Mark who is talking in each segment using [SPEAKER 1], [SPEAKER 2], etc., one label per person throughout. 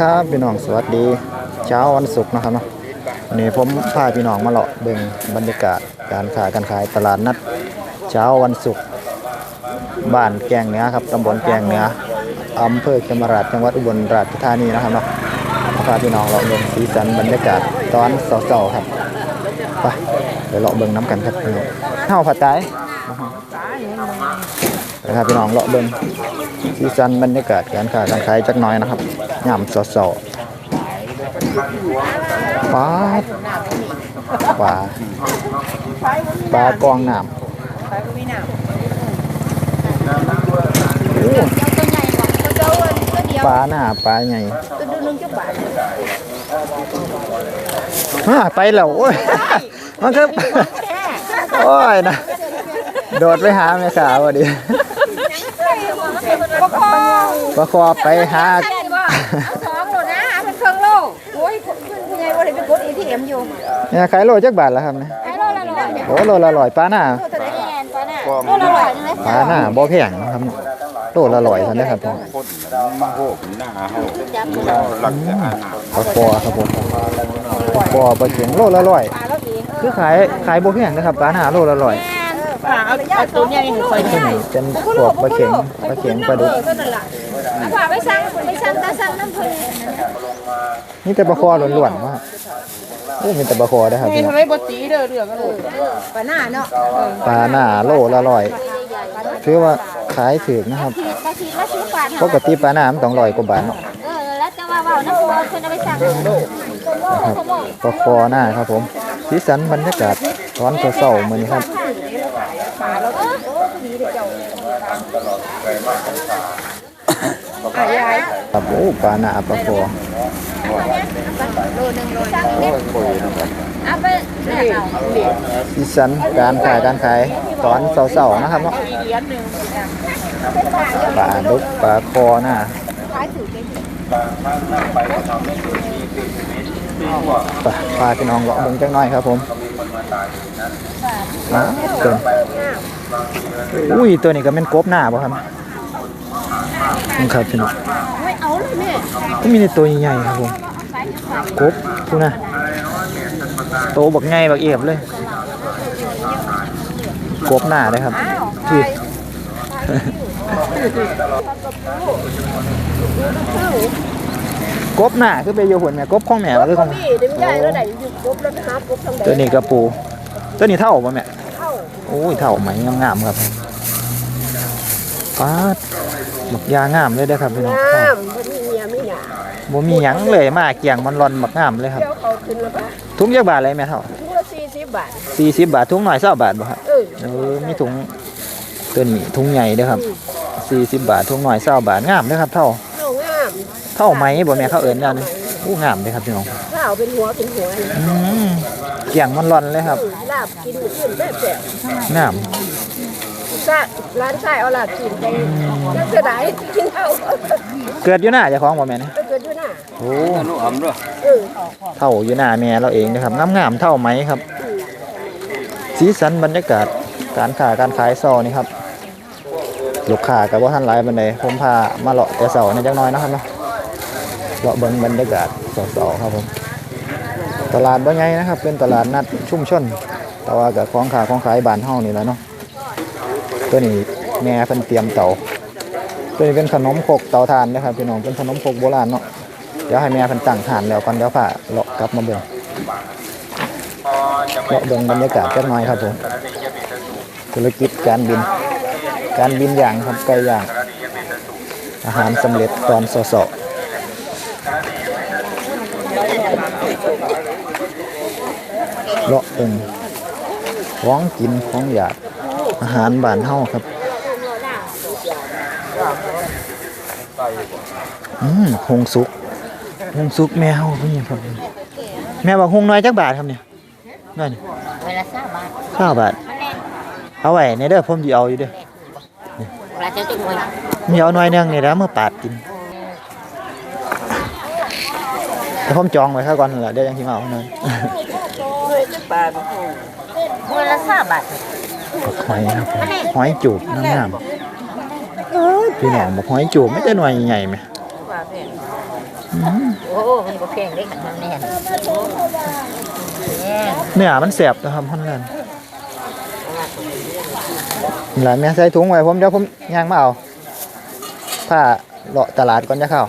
[SPEAKER 1] ครับพี่น้องสวัสดี เช้าวันศุกร์นะครับเนาะวันนี้ผมพาพี่น้องมาเลาะเบิ่งบรรยากาศการขายการขายตลาดนัด เช้าวันศุกร์บ้านแกงเหนือครับตำบลแกงเหนืออำเภอเขมราชจังหวัดอุบลราชธานีนะครับเนาะพาพี่น้องเลาะเบิ่งสีสันบรรยากาศตอนเช้าๆครับไปเดี๋ยวเลาะเบิ่งน้ำกันครับพี่น้องเฮาผัดไทยนะครับพี่น้องเลาะเบิ่ง สีสันบรรยากาศการขายการขายจักน้อยนะครับย่ำสดๆปลาปลาปลากองน้ำปลาหน้าปลาใหญ่ฮะไปแล้วโอ้ยมันก็โอ้ยนะโดดไปหาแม่สาวพอดี ประคอไปหา
[SPEAKER 2] ท้องโลนะเป็นเครื่องโลโอ้ยคุณยายว่าได้ไปกด ATM อยู่
[SPEAKER 1] เนี่ยขายโลจักบาทแล้วครับเนี่ย
[SPEAKER 2] ไอ้โลละร้อยเนี่ย
[SPEAKER 1] โอ้โลละร้อยปลาหน้า
[SPEAKER 2] โลตัวไหนแอนปลาหน้าโลละร้อยใช่ไหม
[SPEAKER 1] ปลาหน้าบ่แพงนะครับโลละร้อยเท่านั้นครับผม
[SPEAKER 3] คนมาโหกหน้าเฮาเราหลักจะอ่าน
[SPEAKER 1] ปลาคอครับผมปลาคอปลาเข็งโลละร้อย
[SPEAKER 2] ปลาแล้วเอง
[SPEAKER 1] คือขายขายบ่แพงนะครับปลาหน้าโลละร้อย
[SPEAKER 2] ปลาเอาเอาตัวใหญ่หนึ่งคน
[SPEAKER 1] ตัวนี้เป็นพวกปลาเข็งปลาเข็งปลาดุก
[SPEAKER 2] ก็นั่น แหละปลาไม่สั่งไม่สั่งตาสั่งน้ำผึ้ง
[SPEAKER 1] นี่แต่ปลาคอล้วนๆว่าโอ้มีแต่ปลาคอได้อครับพี่น้อง
[SPEAKER 4] ทำไมบตีเด้อเรือก็โหลด
[SPEAKER 2] ปลาหน้าเนาะ
[SPEAKER 1] ปลาหน้าโลละร้อยถือว่าขายถูกนะครับ
[SPEAKER 2] ขีดมาขีดมาซื้อปลา
[SPEAKER 1] ปกติปลาหน้ามันต้องร้อยกว่าบาทเนาะ
[SPEAKER 2] เออแล้วจะว่าว่าน้ำผึ้งคนเอาไปสั่ง
[SPEAKER 1] นะครับปลาคอหน้าครับผมสีสันบรรยากาศตอนเช้าๆมื้อนี้ครับ ครับโอ้ปลาหนาปลาคอ
[SPEAKER 2] โลนึงโลสั่งเนี่ยเอาไป
[SPEAKER 1] สีสันการขายการขายตอนเสาๆนะครับเนาะปลาดุกปลาคอหน้าปลาปลาพี่น้องเลาะเบิ่งจักหน่อยครับผมนะเกินอุ้ยตัวนี้ก็เป็นกบหน้าป่ะครับ นี่ครับพี่น้อง
[SPEAKER 2] ไม่เอาเลยแม่
[SPEAKER 1] ก็มีในตัวใหญ่ๆครับผมกบดูนะโตบักไงบักเอียบเลยกบหน้าเลยครับที่กบหน้าคือไปอยู่หุ่นแม่กบของแม่หรือของ
[SPEAKER 4] นี่เดี๋ยวไม่ได้แล้วไหนอยู่กบแล้วไปหากบทาง
[SPEAKER 1] ตัวนี้กระปู ตัวนี้เท่าป่ะแม่โอ้ยเท่าไหมงามๆครับป้า ดบักยางามเลยเด้อครับพี่น้อง
[SPEAKER 4] งามมันมีเมียไม่หนา
[SPEAKER 1] บ่มีหยังเลยมาเกี่ยงมันรอนบักงามเลยครับ
[SPEAKER 4] เดี๋ยวเขาขึ้นแล้วปะ
[SPEAKER 1] ถุงยักบาทเลยแม่เท่า
[SPEAKER 4] ทุกละสี่สิบบาท
[SPEAKER 1] สี่สิบบาทถุงหน่อยเศร้าบาทบ่ครับ
[SPEAKER 4] เออ
[SPEAKER 1] เออมีถุงตัวนี้ถุงใหญ่เด้อครับสี่สิบบาทถุงหน่อยเศร้าบาทงามเด้อครับเท่า
[SPEAKER 4] เอางาม
[SPEAKER 1] เท่าไหมบ่แม่เขาเอิ้นแล้วนี่โอ้งามเด้อครับพี่น้อง
[SPEAKER 4] ข้าวเป็นหัวเป็นหัวนี่
[SPEAKER 1] อืมเกี่ยงมันรอนเลยครับ
[SPEAKER 4] ลาบกินขึ้นแบบแบบ
[SPEAKER 1] งาม
[SPEAKER 4] ซะร้านชายเอาลาบกินไปยังจะได้กินเท่า
[SPEAKER 1] เกิดอยู่หน้าเจ้าของบ่แม่นี่
[SPEAKER 4] ไปเกิดด้วยน่ะ
[SPEAKER 1] โอ้
[SPEAKER 3] ลูกอำด้วย
[SPEAKER 4] เออ
[SPEAKER 1] เท่าอยู่หน้าแม่เราเองนะครับงามๆเท่าไหมครับ สีสันบรรยากาศการค้าการขายซอนี่ครับลูกค้ากับว่าท่านหลายบันไดผมพามาเลาะแต่เสาในอยจักหน้อยนะครับเนาะเลาะเบิ่งบรรยากาศเสาๆครับผมตลาดบ่ใหญ่นะครับ เป็นตลาดนัดชุมชนแต่ว่ากับของขายของขายบ้านเฮานี่แหละเนาะ ตัวนี้แม่เพิ่นเตรียมเตาตัวนี้เป็นขนมครกเตาถ่านนะครับพี่น้องเป็นขนมครกโบราณเนาะเดี๋ยวให้แม่เพิ่นตั้งถ่านแล้วก่อนเดี๋ยวพาเลาะกลับมาเบิ่งเลาะเบิ่งบรรยากาศจักหน่อยครับผมธุรกิจการบิน การบินอย่างครับไก่ย่าง อาหารสำเร็จตอนสดๆเลาะเองของกินของอยาก อาหารบ้านเฮาครับ อืมหงสุกหงสุกแมวนี่ครับ แม่บอกหงน้อยจักบาทครับเนี่ยนั่น
[SPEAKER 2] เวลาสามบาท
[SPEAKER 1] ข้าวบาท เอาไว้ในเด้อผมสิเอาอยู่เด้อ
[SPEAKER 2] เวลาจะจุ่มไว้
[SPEAKER 1] มีเอาหน่อยหนึงนี่แล้วเมื่อปาดกินแต่ผมจองไว้ข้าก่อนนั่นแหละเดี๋ยวยังสิมาเอาหน่อย
[SPEAKER 2] เวลาสามบาท
[SPEAKER 1] บักหอยครับผมหอยจูบน้ำน้ำพี่น้องบอกหอยจูบไม่ได้หน่วยใหญ่ไหมอื
[SPEAKER 2] โอ้มันก็แข็งเล็กมันแน่น
[SPEAKER 1] เนื้อมันแสบนะครับฮอนแลนด์หลานแม่ใส่ถุงไว้ผมเดี๋ยวผมย่างมาเอาผ้าเลาะตลาดก่อนจะเข้า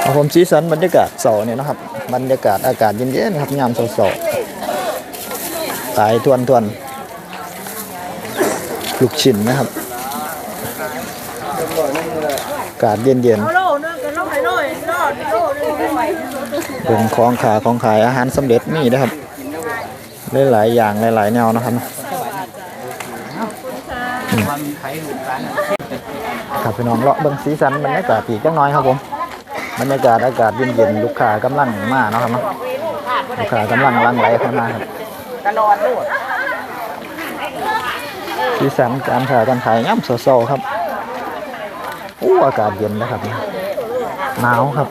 [SPEAKER 1] เอาผมสีสันบรรยากาศเสาเนี่ยนะครับ บรรยากาศอากาศเย็นๆครับยามสาๆสายทวนทวนๆลูกชิ้นนะครับอากาศเย็นๆ
[SPEAKER 4] โลนึงกันโลให้น้องกันไว้
[SPEAKER 1] เป็นของขาของขายอาหารสำเร็จมีนะครับหลายๆอย่างหลายๆแนวนะครับอืมครับพี่น้องเลาะเบิ่งสีสันบรรยากาศอีกจังน้อยครับผม บรรยากาศอากาศเย็นๆลูกค้ากำลังมาเนาะครับเนาะลูกค้ากำลังลังไหลเข้ามาครับ
[SPEAKER 4] ตลอดโลด
[SPEAKER 1] สีสันการขายการขายย่ำโซๆครับอู้อากาศเย็นนะครับหนาวครับ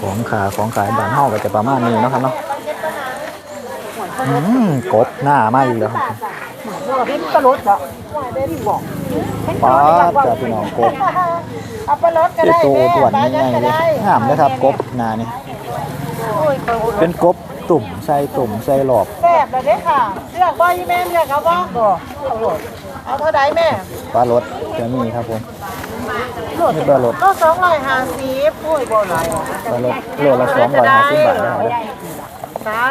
[SPEAKER 1] ของขาของขายบ้านเฮาก็จะประมาณนี้เนาะครับเนาะกบหน้ามาอีกแล้วครับ
[SPEAKER 4] เห็นปลาลดบ่ได้ที่บอก
[SPEAKER 1] ป๊าดจ้าพี่น้องกบ
[SPEAKER 4] เอาปลาลดก็
[SPEAKER 1] เจ็ด
[SPEAKER 4] ได้
[SPEAKER 1] ตัว
[SPEAKER 4] แม่
[SPEAKER 1] ด่วน
[SPEAKER 4] ปลา
[SPEAKER 1] ง่าย
[SPEAKER 4] ก็
[SPEAKER 1] ๆเลย
[SPEAKER 4] ได้
[SPEAKER 1] งามนะครับกบหนานี่เป็นกบตุ่มใส่ตุ่มใส่หลอบ
[SPEAKER 4] แซ่บเลยเด้ค่ะเลือกบ่อีแม่เลือกเอาบ่บ่เอาโลดเอาเท่าใดแม่
[SPEAKER 1] ปลารสจะมีครับผมนี่ปลารส
[SPEAKER 4] ก็250โอ้ยบ่หลาย
[SPEAKER 1] ปลารสโลละสองร้อยห้าสิบบาทนะครับ
[SPEAKER 4] จ้า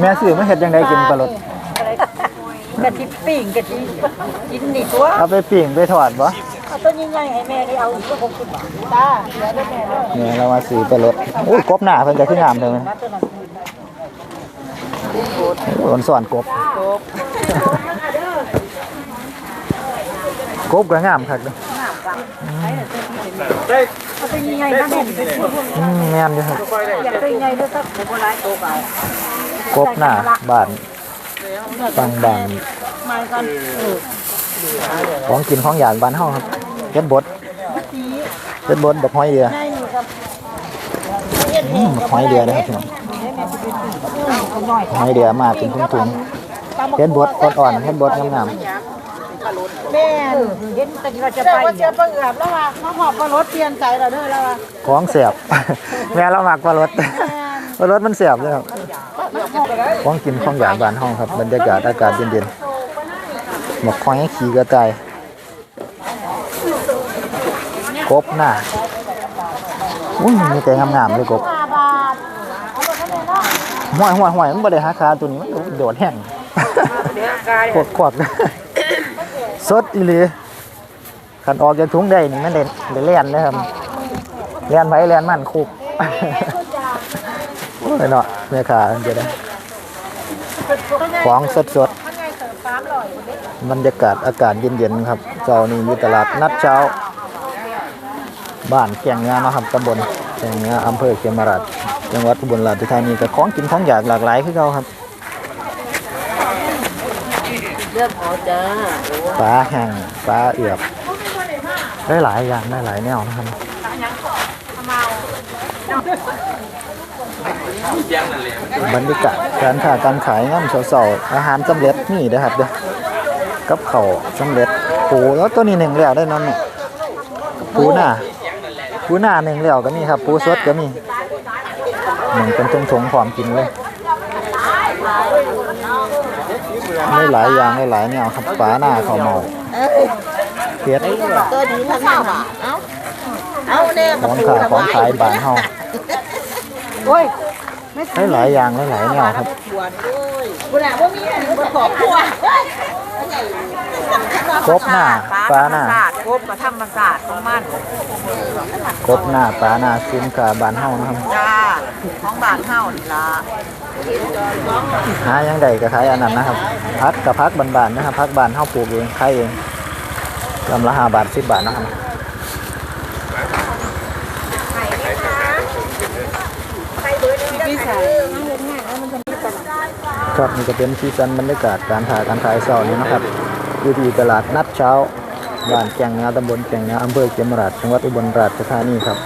[SPEAKER 1] แม่ซื้อมาเฮ็ดยังไงกินปลารส
[SPEAKER 4] กะทิปิ้งกะทิกินนี่ตัว
[SPEAKER 1] เอาไปปิ้งไปทอดบ่
[SPEAKER 4] เอาตัวใหญ่ๆให้แม่ที่เอาอีกก็60บาทจ้าเดี๋ยวเด้อแม่เด้อ
[SPEAKER 1] เนี่ยเรามาซื้อปลารสโอ้ยกบหน้าเพิ่นจะขึ้นงามเลยมัน
[SPEAKER 4] มาตัวนั้น
[SPEAKER 1] โดนสอนกบ กบก็งามคักเด้อ
[SPEAKER 4] เอาตัวใหญ่ๆนะแม่
[SPEAKER 1] อืมแม่นอยู่ครับ
[SPEAKER 4] อยากตัวใหญ่เด้อสักบ่หลายตัวไป
[SPEAKER 1] กบหน้าบ้าน ฟังบ้าน
[SPEAKER 4] มากันเออ
[SPEAKER 1] ของกินของอยากบ้านเฮาครับเฮ็ดบดเฮ็ดบดดอกหอยเดือ
[SPEAKER 4] ได้นี่ครับ
[SPEAKER 1] อืมดอกหอยเดือนะครับพี่น้องหอยเดือมาเป็นถุงๆเฮ็ดบดอ่อนๆเฮ็ดบดงาม
[SPEAKER 4] แม่เห็นตะกี้เราจะไปว่าจะไปเอือบแล้วว่าเขาหอบมารถเปลี่ยนใจเราเด้อแล้วว่า
[SPEAKER 1] ๆของแซ่บแม่เรามักปลารสปลารสมันแซ่บเลยครับ ของกินของอยากบ้านเฮาครับ บรรยากาศอากาศเย็นๆหมกหอยขี่กระต่ายกบหน้าอุ้ยมีแต่งามๆเลยกบ
[SPEAKER 4] ห้าบาทเอาไปเท่าไหร่เนาะ
[SPEAKER 1] ห่วยห่วยห่วยมันบ่ได้หาคาตัวนี้มันโดดแห้งขวดขวดสดอีหลีคันออกจากถุงได้นี่มันเด่นเด่นเลียนนะครับเลียนไผเลียนมันคุกโอ้ยเนาะแม่ค้ามันจะได้ ของสดสดๆบรรยากาศอากาศเย็นๆครับเจ้านี่อยู่ตลาดนัดเช้า บ้านแก่งงานะครับตำบลแก่งงาอำเภอเขมราชจังหวัดอุบลราชธานีก็ของกินของอยากหลากหลายคือเขาครับ
[SPEAKER 2] เลือกเอาจ้า
[SPEAKER 1] ปลาแห้งปลาเอือบได้หลายอย่างได้หลายแนวนะครับ บรรยากาศการค้าการขายง่ำเสาๆอาหารสำเร็จนี่นะครับเด้อกับเขาวสำเร็จปูแล้วตัวนี้หนึ่งแล้วได้นอนเนี่ยปูหน้าปูหน้าหนึ่งแล้วก็มีครับปูสดก็มีหนึ่งเป็นทงๆพร้อมกินเลยได้หลายอย่างได้หลายแนวครับปลาหน้าข้าวเมาเผ็ด
[SPEAKER 2] ตัวนี้ทั้งนั้นอะเอาเอาแน่
[SPEAKER 1] ของขายของขายบ้านเฮา
[SPEAKER 4] โอ้ย
[SPEAKER 1] ได้หลายอย่างได้หลายแนวครับ
[SPEAKER 2] บุญอะว่ามีอันนี้ขอบครัว
[SPEAKER 1] กบหน้าปลาหน้า
[SPEAKER 4] กบกับธรรมศาสตร์ของมัน
[SPEAKER 1] กบหน้าปลาหน้าซิมกาบ้านเฮานะครับ
[SPEAKER 4] จ้าของบ้านเฮานี่ล่ะ
[SPEAKER 1] หายังใดก็ขายอันนั้นนะครับ พักกับพักบานๆนะครับ พักบานเฮาปลูกเองขายเองลำละห้าบาทสิบบาทนะครับ ครับนี่ก็เป็นซีซันบรรยากาศการถ่ายการขายเสาร์นี้นะครับอยู่ที่ตลาดนัดเช้าบ้านแก่งงาตำบลแก่งงาอำเภอเขมราชจังหวัดอุบลราชธานีครับ